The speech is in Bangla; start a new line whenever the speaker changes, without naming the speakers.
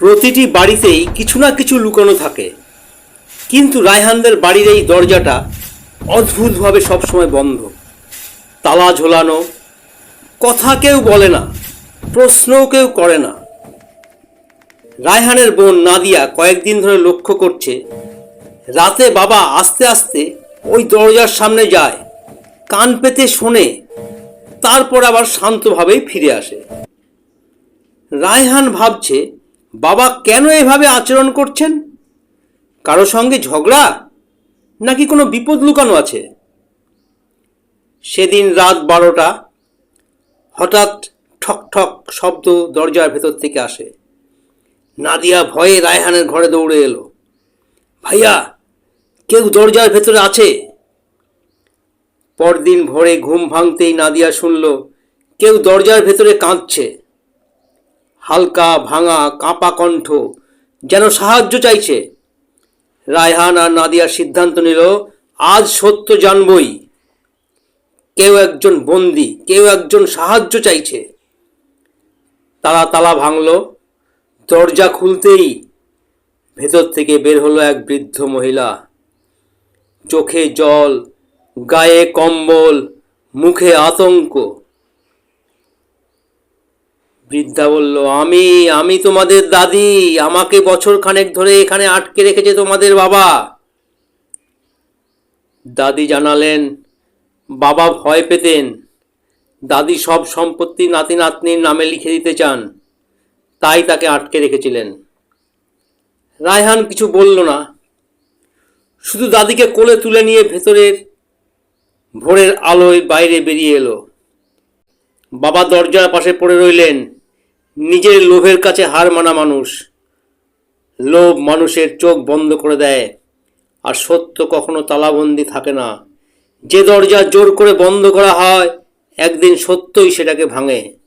প্রতিটি বাড়িতেই কিছু না কিছু লুকানো থাকে। কিন্তু রায়হানদের বাড়ির এই দরজাটা অদ্ভুতভাবে সবসময় বন্ধ। তালা ঝোলানো, কথা কেউ বলে না, প্রশ্নও কেউ করে না। রায়হানের বোন নাদিয়া কয়েকদিন ধরে লক্ষ্য করছে, রাতে বাবা আস্তে আস্তে ওই দরজার সামনে যায়, কান পেতে শোনে, তারপর আবার শান্তভাবেই ফিরে আসে। রায়হান ভাবছে বাবা কেন এভাবে আচরণ করছেন? কারও সঙ্গে ঝগড়া? নাকি কোনো বিপদ লুকানো আছে? সেদিন রাত বারোটা, হঠাৎ ঠক ঠক শব্দ দরজার ভেতর থেকে আসে। নাদিয়া ভয়ে রায়হানের ঘরে দৌড়ে এলো। ভাইয়া, কেউ দরজার ভেতরে আছে? পরদিন ভোরে ঘুম ভাঙতেই নাদিয়া শুনল, কেউ দরজার ভেতরে কাঁদছে। হালকা, ভাঙা, কাঁপা কণ্ঠ যেন সাহায্য চাইছে। রায়হান আর নাদিয়ার সিদ্ধান্ত নিল, আজ সত্য জানবই। কেউ একজন বন্দি, কেউ একজন সাহায্য চাইছে। তারা তালা ভাঙল, দরজা খুলতেই ভেতর থেকে বের হলো এক বৃদ্ধ মহিলা। চোখে জল, গায়ে কম্বল, মুখে আতঙ্ক। বৃদ্ধা বলল, আমি আমি তোমাদের দাদি, আমাকে বছর খানেক ধরে এখানে আটকে রেখেছে তোমাদের বাবা। দাদি জানালেন, বাবা ভয় পেতেন। দাদি সব সম্পত্তি নাতি নাতনির নামে লিখে দিতে চান। তাই তাকে আটকে রেখেছিলেন। রায়হান কিছু বলল না। শুধু দাদিকে কোলে তুলে নিয়ে ভেতরের ভোরের আলোয় বাইরে বেরিয়ে এলো। বাবা দরজার পাশে পড়ে রইলেন। নিজের লোভের কাছে হার মানা মানুষ। লোভ মানুষের চোখ বন্ধ করে দেয়, আর সত্য কখনো তালাবন্দি থাকে না। যে দরজা জোর করে বন্ধ করা হয়, একদিন সত্যই সেটাকে ভাঙে।